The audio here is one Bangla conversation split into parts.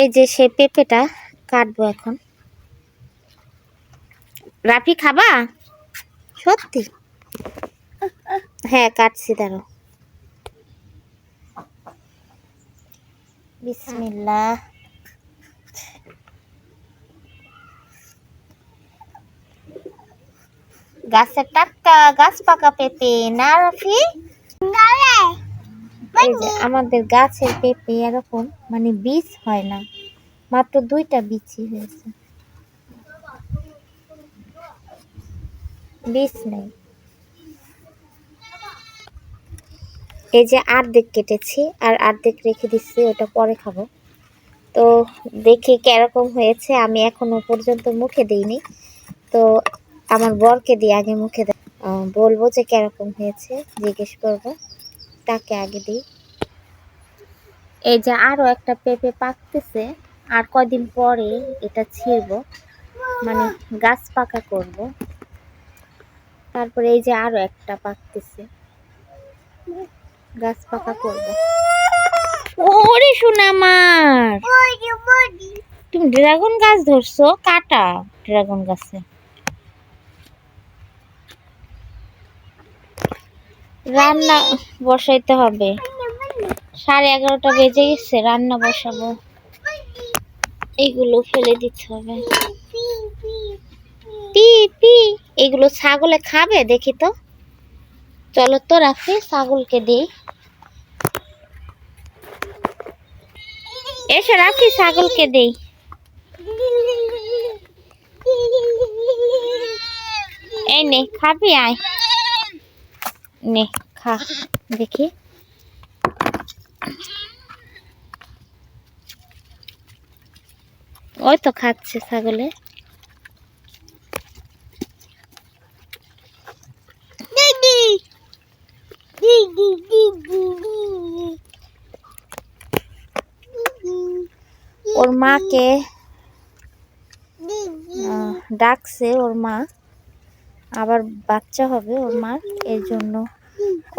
এই যে সেই পেঁপেটা কাটবো এখন। রাফি, খাবা? সত্যি? হ্যাঁ কাটছি দাঁড়ো বিসমিল্লাহ। গাছের টাটকা গাছ পাকা পেঁপে, না রাফি? এই যে আমাদের গাছের পেঁপে এরকম মানে বীজ হয় না। মাত্র দুইটা বিচি হয়েছে। বীজ নেই। এই যে আর্ধেক কেটেছি আর আর্ধেক রেখে দিচ্ছি, ওটা পরে খাব। তো দেখি কেরকম হয়েছে, আমি এখনও পর্যন্ত মুখে দিইনি। তো আমার বরকে দিয়ে আগে মুখে বলব যে কীরকম হয়েছে, জিজ্ঞেস করব। তাকে আগে দিই। এই যে আরও একটা পেঁপে পাকতেছে, আর কদিন পরে এটা ছিঁড়বো মানে গাছ পাকা করব। তারপরে এই যে আরও একটা পাকতেছে, গাছ পাকা করব। ওরে শোনা আমার তুমি ড্রাগন গাছ ধরছো? কাটা ড্রাগন গাছে। রান্না বসাইতে হবে। সাড়ে এগারোটা বেজে গেছে, রান্না বসাবো। এগুলো ফেলে দিতে হবে। পি পি, এগুলো ছাগলে খাবে? দেখি তো। চলো তো রাখি, ছাগলকে দিই। এসে রাখি, ছাগলকে দেই। এই নে, খাবি? আয়। নে, খা, দেখি। ওই তো খাচ্ছে ছাগলে। ওর মাকে ডাকছে ওর মা। আবার বাচ্চা হবে ওর মা এর জন্য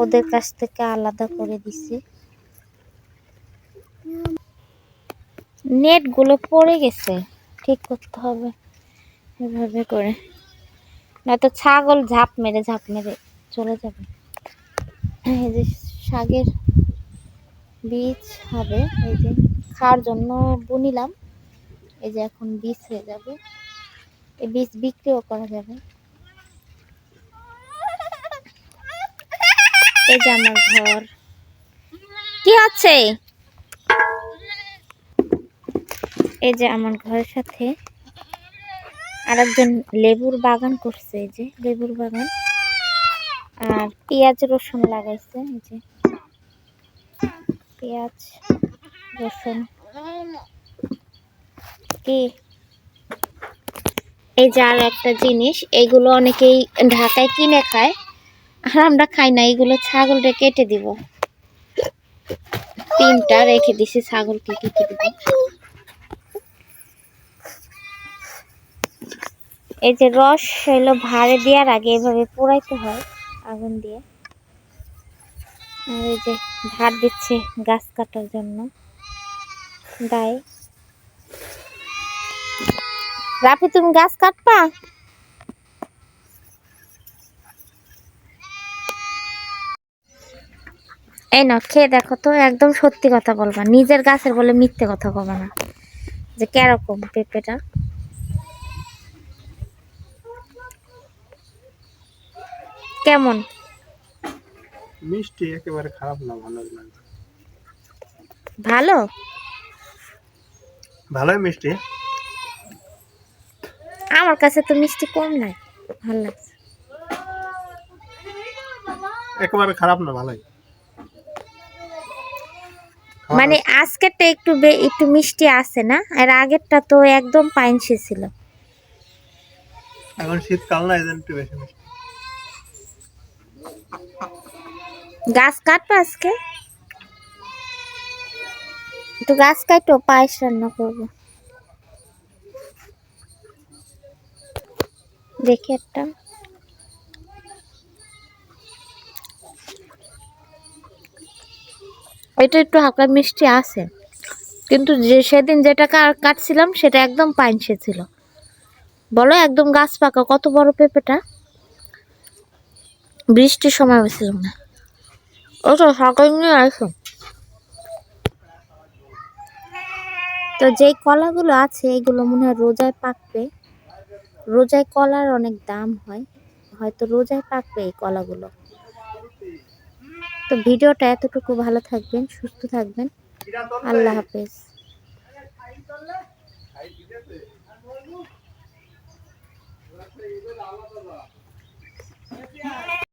ওদের কাছ থেকে আলাদা করে দিছে। নেটগুলো পড়ে গেছে। ঠিক করতে হবে এভাবে করে। নয়তো ছাগল ঝাঁপ মেরে ঝাঁপ মেরে চলে যাবে। এই যে শাকের বীজ হবে, এই যে খাওয়ার জন্য বুনিলাম। এই যে এখন বীজ হয়ে যাবে। এই বীজ বিক্রিও করা যাবে। এই যে আমার ঘর। কি হচ্ছে? এই যে আমার ঘরের সাথে আরেকজন লেবুর বাগান করছে, এই যে লেবুর বাগান। আর পেঁয়াজ রসুন লাগাইছে, এই যে। পেঁয়াজ, রসুন। কি? এই যে আর একটা জিনিস, এগুলো অনেকেই ঢাকায় কিনে খায়, আর আমরা খাই না, এগুলো ছাগলটা কেটে দিব। তিনটা রেখে দিছি, ছাগলকে কেটে দিব। এই যে রস হইল ভাড়ে দেওয়ার আগে এভাবে পোড়াইতে হয় আগুন দিয়ে। আর এই যে ভাত দিচ্ছে গাছ কাটার জন্য দায় রাফি, তুমি গাছ কাটবা? এই না খেয়ে দেখো তো, একদম সত্যি কথা বলবা। নিজের গাছের বলে মিথ্যে কথা কবা না। যে কীরকম পেঁপেটা? কেমন? মিষ্টি একেবারে খারাপ না ভালো লাগে ভালো? ভালোই মিষ্টি। আমার কাছে তো মিষ্টি কম নাই ভালো লাগছে। একেবারে খারাপ না ভালোই। মানে আজকেরটা একটু একটু মিষ্টি আছে না? আর আগেরটা তো একদম পাইনসি ছিল। এখন শীতকাল না এজন্য একটু বেশি মিষ্টি। গাছ কাটবো আজকে? তো গাছ কাটো পায়েস রান্না করব। দেখি একটা। এটা একটু হালকা মিষ্টি আছে। কিন্তু যে সেদিন যেটা কাটছিলাম, সেটা একদম পাইনসে ছিল। বলো, একদম গাছ পাকা। কত বড় পেঁপেটা? বৃষ্টির সময় হয়েছিল না ওটা সকাল নিয়ে আসো। তো যেই কলাগুলো আছে, এগুলো মনে হয় রোজায় পাকবে। রোজায় কলার অনেক দাম হয়। হয়তো রোজায় পাকবে এই কলাগুলো। তো ভিডিওটা এতটুকু। ভালো থাকবেন, সুস্থ থাকবেন। আল্লাহ হাফেজ।